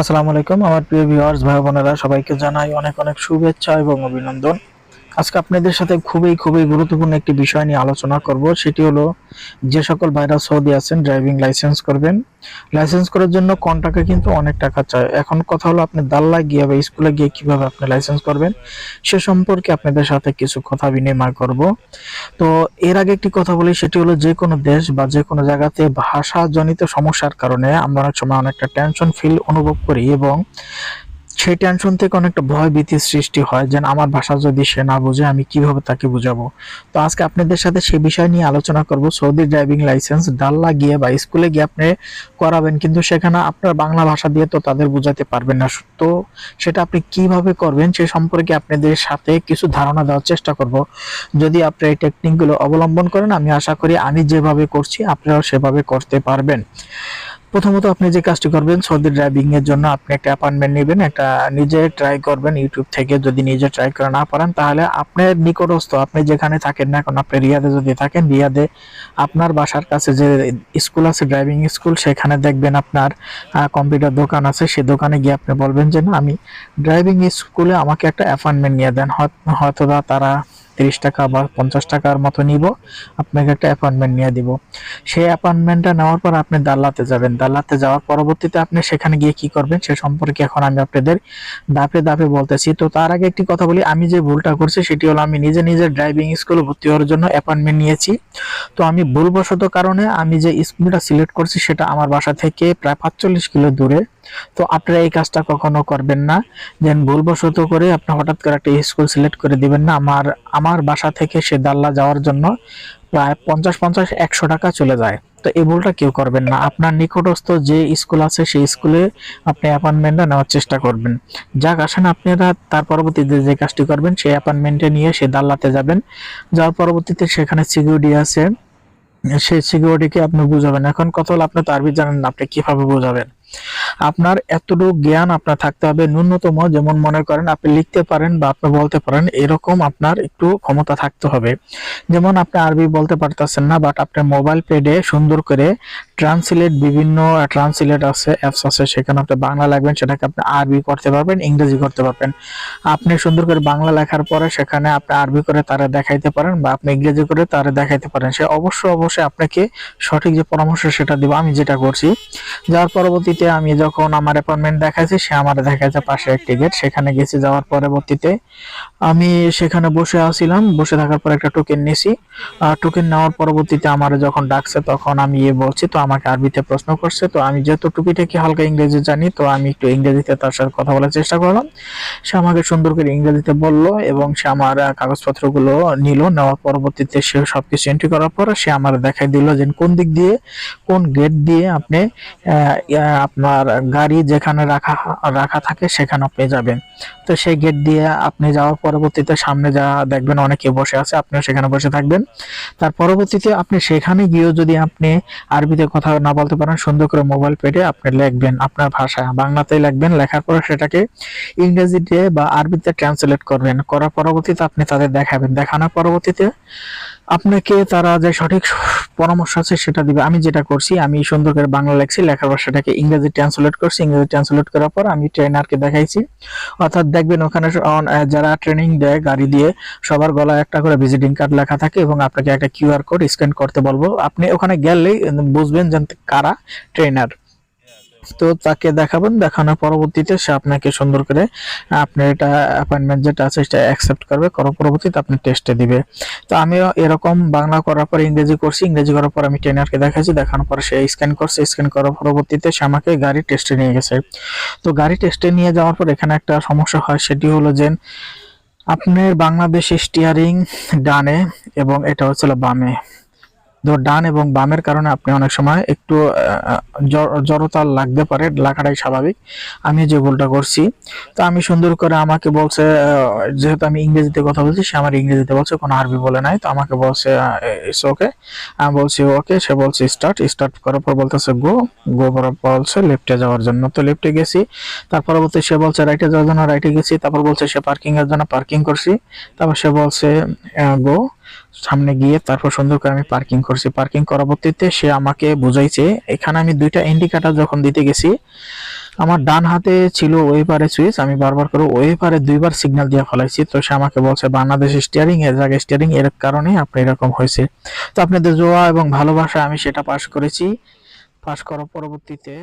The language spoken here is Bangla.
আসসালামু আলাইকুম আমার প্রিয় ভিউয়ার্স ভাই বোনেরা সবাইকে জানাই অনেক অনেক শুভেচ্ছা এবং অভিনন্দন। আজকে আপনাদের সাথে খুবই খুবই গুরুত্বপূর্ণ একটি বিষয় নিয়ে আলোচনা করব। সেটি হলো, যে সকল ভাইরা সৌদি আছেন ড্রাইভিং লাইসেন্স করবেন। লাইসেন্স করার জন্য কন্টাকে কিন্তু অনেক টাকা চায় এখন কথা হলো, আপনি দাল্লা গিয়ে বা স্কুলে গিয়ে কীভাবে আপনি লাইসেন্স করবেন, সে সম্পর্কে আপনাদের সাথে কিছু কথা বিনিময় করব। তো এর আগে একটি কথা বলি, সেটি হলো যে কোনো দেশ বা যে কোনো জায়গাতে ভাষাজনিত সমস্যার কারণে আমরা অনেক সময় অনেকটা টেনশন ফিল অনুভব করি এবং সেই টেনশন থেকে অনেকটা ভয় ভীতির সৃষ্টি হয়, যেন আমার ভাষা যদি সে না বুঝে, আমি কীভাবে তাকে বুঝাবো? তো আজকে আপনাদের সাথে সেই বিষয় নিয়ে আলোচনা করব। সৌদি ড্রাইভিং লাইসেন্স ডাল্লা গিয়ে বা স্কুলে গিয়ে আপনি করাবেন, কিন্তু সেখানে আপনার বাংলা ভাষা দিয়ে তো তাদের বোঝাতে পারবেন না। তো সেটা আপনি কীভাবে করবেন, সে সম্পর্কে আপনাদের সাথে কিছু ধারণা দেওয়ার চেষ্টা করব। যদি আপনি এই টেকনিকগুলো অবলম্বন করেন, আমি আশা করি আমি যেভাবে করছি, আপনারাও সেভাবে করতে পারবেন। প্রথমত আপনি যে কাজটি করবেন, সৌদি ড্রাইভিং এর জন্য আপনি একটা অ্যাপয়েন্টমেন্ট নেবেন, একটা নিজে ট্রাই করবেন ইউটিউব থেকে। যদি নিজে ট্রাই করে না পারেন, তাহলে আপনার নিকটস্থ, আপনি যেখানে থাকেন না এখন আপনি রিয়াদে যদি থাকেন, রিয়াদে আপনার বাসার কাছে যে স্কুল আছে ড্রাইভিং স্কুল সেখানে দেখবেন আপনার কম্পিউটার দোকান আছে। সে দোকানে গিয়ে আপনি বলবেন যে, না, আমি ড্রাইভিং স্কুলে আমাকে একটা অ্যাপয়েন্টমেন্ট নিয়ে দেন। হয়- হয়তো তারা তিরিশ টাকা বা পঞ্চাশ টাকার মতো নিব, আপনাকে একটা অ্যাপয়েন্টমেন্ট নিয়ে দিব। সেই অ্যাপয়েন্টমেন্টটা নেওয়ার পর আপনি দাল্লাতে যাবেন। দাল্লাতে যাওয়ার পরবর্তীতে আপনি সেখানে গিয়ে কি করবেন সে সম্পর্কে এখন আমি আপনাদের দাপে দাপে বলতেছি। তো তার আগে একটি কথা বলি, আমি যে ভুলটা করছি সেটি হলো আমি নিজে নিজে ড্রাইভিং স্কুলে ভর্তি হওয়ার জন্য অ্যাপয়েন্টমেন্ট নিয়েছি। তো আমি ভুলবশত কারণে আমি যে স্কুলটা সিলেক্ট করছি সেটা আমার বাসা থেকে প্রায় পাঁচচল্লিশ কিলো দূরে। তো আপনারা এই কাজটা কখনো করবেন না। দেন ভুলবশত করে আপনি হঠাৎ করে একটা স্কুল সিলেক্ট করে দিবেন না। আমার আমার বাসা থেকে সে দাল্লা যাওয়ার জন্য প্রায় পঞ্চাশ পঞ্চাশ, একশো টাকা চলে যায়। তো এই ভুলটা কেউ করবেন না। আপনার নিকটস্থ যে স্কুল আছে, সেই স্কুলে আপনি অ্যাপয়েন্টমেন্টটা নেওয়ার চেষ্টা করবেন। যাক, আসেন আপনারা, তার পরবর্তীতে যে কাজটি করবেন, সেই অ্যাপয়েন্টমেন্টে নিয়ে সে দাল্লাতে যাবেন। যাওয়ার পরবর্তীতে সেখানে সিকিউরিটি আছে। সেই সিকিউরিটিকে আপনি বুঝাবেন। এখন কত আপনি তো আরবি জানেন না, আপনি কীভাবে বুঝাবেন? আপনার এতটুকু জ্ঞান আপনার থাকতে হবে, ন্যূনতম যেমন মনে করেন আপনি লিখতে পারেন বা আপনি বলতে পারেন, এরকম আপনার একটু ক্ষমতা থাকতে হবে। যেমন আপনি আরবি বলতে পারতেছেন না বাট আপনার মোবাইল পেডে সুন্দর করে ট্রান্সলেট বিভিন্ন ট্রান্সলেট আছে অ্যাপস আছে, সেখানে আপনি বাংলা লাগবেন, সেটাকে আপনি আরবি করতে পারবেন, ইংরেজি করতে পারবেন। আপনি সুন্দর করে বাংলা লেখার পরে সেখানে আপনি আরবি করে তারা দেখাইতে পারেন বা আপনি ইংরেজি করে তারা দেখাইতে পারেন। সে অবশ্যই অবশ্যই আপনাকে সঠিক যে পরামর্শ সেটা দিব, আমি যেটা করছি। যাওয়ার পরবর্তীতে আমি যখন আমার অ্যাপয়েন্টমেন্ট দেখাইছি, সে আমার দেখাইছে পাশে একটি গেট সেখানে গেছি, যাওয়ার পরবর্তীতে আমি সেখানে বসে আছিলাম। বসে থাকার পর একটা টোকেন নিয়েছি টোকেন নেওয়ার পরবর্তীতে আমার যখন ডাকছে, তখন আমি ইয়ে বলছি, তো আমাকে আরবিতে প্রশ্ন করছে। তো আমি যেহেতু টুপিটাকে হালকা ইংরেজি জানি, তো আমি একটু ইংরেজিতে তার সাথে কথা বলার চেষ্টা করলাম। সে আমাকে সুন্দর করে ইংরেজিতে বলল এবং সে আমার কাগজপত্রগুলো নিল। নেওয়ার পরবর্তীতে সে সবকিছু এন্ট্রি করার পর সে আমার দেখাই দিল যে কোন দিক দিয়ে, কোন গেট দিয়ে আপনি আপনার গাড়ি যেখানে রাখা রাখা থাকে সেখানে আপনি যাবেন। তো সেই গেট দিয়ে আপনি যাওয়ার পরবর্তীতে সামনে যা দেখবেন অনেকে বসে আছে, আপনিও সেখানে বসে থাকবেন। তার পরবর্তীতে আপনি সেখানে গিয়েও যদি আপনি আরবিতে কথা না বলতে পারেন, সুন্দর করে মোবাইল পেটে আপনি লিখবেন আপনার ভাষায় বাংলাতেই লিখবেন, লেখার পরে সেটাকে ইংরেজিতে বা আরবিতে ট্রান্সলেট করবেন। করার পরবর্তীতে আপনি তাদের দেখাবেন। দেখানোর পরবর্তীতে আপনাকে তারা যে সঠিক পরামর্শ আছে সেটা দিবে। আমি যেটা করছি, আমি সুন্দর করে বাংলা লেখছি, লেখার পর সেটাকে ইংরেজি ট্রান্সলেট করছি। ইংরেজি ট্রান্সলেট করার পর আমি ট্রেনারকে দেখাইছি। অর্থাৎ দেখবেন ওখানে যারা ট্রেনিং দেয়, গাড়ি দিয়ে, সবার গলায় একটা করে ভিজিটিং কার্ড লেখা থাকে এবং আপনাকে একটা কিউআর কোড স্ক্যান করতে বলব। আপনি ওখানে গেলেই বুঝবেন যে কারা ট্রেনার তো তাকে দেখাবেন, দেখানোর পরবর্তীতে সে আপনাকে সুন্দর করে, আপনার এটা অ্যাপয়েন্টমেন্ট যেটা আছে সেটা অ্যাকসেপ্ট করবে, করার পরবর্তীতে আপনি টেস্টে দিবে। তো আমিও এরকম বাংলা করার পর ইংরেজি করছি, ইংরেজি করার পর আমি ট্রেনারকে দেখাচ্ছি দেখানোর পর সে স্ক্যান করছে স্ক্যান করার পরবর্তীতে সে আমাকে গাড়ি টেস্টে নিয়ে গেছে। তো গাড়ি টেস্টে নিয়ে যাওয়ার পর এখানে একটা সমস্যা হয়, সেটি হলো যে আপনার বাংলাদেশ স্টিয়ারিং ডানে এবং এটা হচ্ছিল বামে। তো ডান এবং বামের কারণে আপনি অনেক সময় একটু জড়তা লাগতে পারে, লাগাটাই স্বাভাবিক। আমি যে ভুলটা করছি, তো আমি সুন্দর করে আমাকে বলছে যেহেতু আমি ইংরেজিতে কথা বলছি, সে আমার ইংরেজিতে বলছে, কোনো আরবি বলে নাই, তো আমাকে বলছে ইটস ওকে আমি বলছি ওকে সে বলছে স্টার্ট স্টার্ট করার পর বলতেছে গো গো বলছে লেফটে যাওয়ার জন্য। তো লেফটে গেছি, তার পরবর্তী সে বলছে রাইটে যাওয়ার জন্য রাইটে গেছি। তারপর বলছে, সে পার্কিং এর জন্য পার্কিং করছি। তারপর সে বলছে গো সামনে গিয়ে তারপর সুন্দর করে আমি পার্কিং করছি। পার্কিং পরবর্তীতে সে আমাকে বুঝাইছে, এখানে আমি দুইটা ইন্ডিকেটর যখন দিতে গেছি, আমার ডান হাতে ছিল ওই পারে সুইচ আমি বারবার করে ওই পারে দুইবার সিগন্যাল দিয়ে ফেলাইছি। তো সে আমাকে বলছে বাংলাদেশ স্টিয়ারিং এর জায়গায় স্টিয়ারিং এর কারণে আপনি এরকম হয়েছে। তো আপনাদের জোয়া এবং ভালোবাসা আমি সেটা পাশ করেছি। পাশ করার পরবর্তীতে